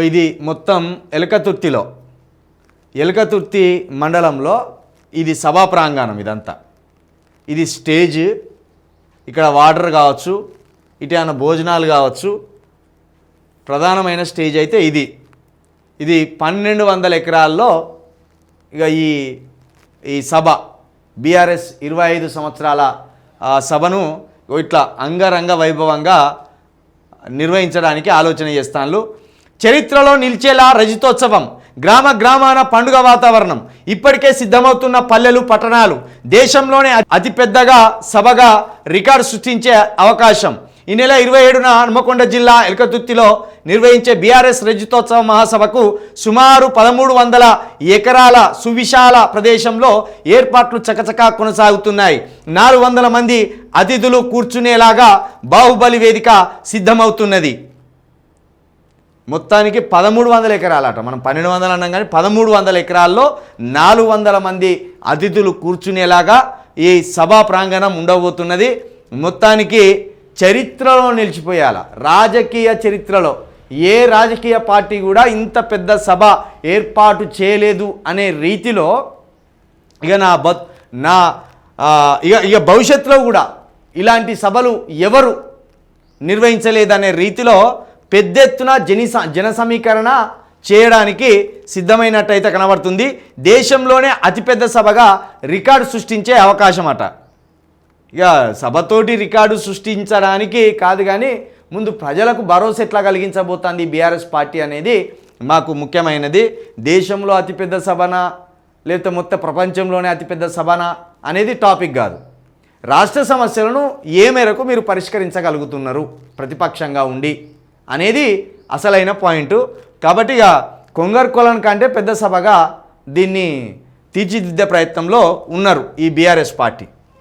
ఇది మొత్తం ఎలకతుర్తిలో ఎలకతుర్తి మండలంలో ఇది సభా ప్రాంగణం ఇదంతా. ఇది స్టేజ్ ఇక్కడ వాటర్ కావచ్చు ఇటు ఏమైనా భోజనాలు కావచ్చు. ప్రధానమైన స్టేజ్ అయితే ఇది. ఇది పన్నెండు వందల ఎకరాల్లో ఇక ఈ ఈ సభ బీఆర్ఎస్ ఇరవై ఐదు సంవత్సరాల సభను ఇట్లా అంగరంగ వైభవంగా నిర్వహించడానికి ఆలోచన చేస్తాను చరిత్రలో నిలిచేలా రజతోత్సవం గ్రామ గ్రామాన పండుగ వాతావరణం. ఇప్పటికే సిద్ధమవుతున్న పల్లెలు పట్టణాలు దేశంలోనే అతిపెద్దగా సభగా రికార్డు సృష్టించే అవకాశం. ఈ నెల ఇరవై ఏడున హనుమకొండ జిల్లా ఎలకతుర్తిలో నిర్వహించే బీఆర్ఎస్ రజతోత్సవ మహాసభకు సుమారు పదమూడు వందల ఎకరాల సువిశాల ప్రదేశంలో ఏర్పాట్లు చకచకా కొనసాగుతున్నాయి. నాలుగు వందల మంది అతిథులు కూర్చునేలాగా బాహుబలి వేదిక సిద్ధమవుతున్నది. మొత్తానికి పదమూడు వందల ఎకరాలట. మనం పన్నెండు వందలు అన్నాం కానీ పదమూడు వందల ఎకరాల్లో నాలుగు వందల మంది అతిథులు కూర్చునేలాగా ఈ సభా ప్రాంగణం ఉండబోతున్నది. మొత్తానికి చరిత్రలో నిలిచిపోయాల. రాజకీయ చరిత్రలో ఏ రాజకీయ పార్టీ కూడా ఇంత పెద్ద సభ ఏర్పాటు చేయలేదు అనే రీతిలో ఇక నా బ నా ఇక ఇక భవిష్యత్తులో కూడా ఇలాంటి సభలు ఎవరు నిర్వహించలేదనే రీతిలో పెద్ద ఎత్తున జని జన సమీకరణ చేయడానికి సిద్ధమైనట్టయితే కనబడుతుంది. దేశంలోనే అతిపెద్ద సభగా రికార్డు సృష్టించే అవకాశం అట ఇక సభతోటి రికార్డు సృష్టించడానికి కాదు కానీ ముందు ప్రజలకు భరోసా ఎట్లా కలిగించబోతోంది బీఆర్ఎస్ పార్టీ అనేది మాకు ముఖ్యమైనది. దేశంలో అతిపెద్ద సభన లేకపోతే మొత్తం ప్రపంచంలోనే అతిపెద్ద సభన అనేది టాపిక్ కాదు. రాష్ట్ర సమస్యలను ఏ మేరకు మీరు పరిష్కరించగలుగుతున్నారు? ప్రతిపక్షంగా ఉండి. అనేది అసలైన పాయింట్. కాబట్టి ఇక కొంగర్ కొలన్ కంటే పెద్ద సభగా దీన్ని తీర్చిదిద్దే ప్రయత్నంలో ఉన్నారు ఈ బీఆర్ఎస్ పార్టీ.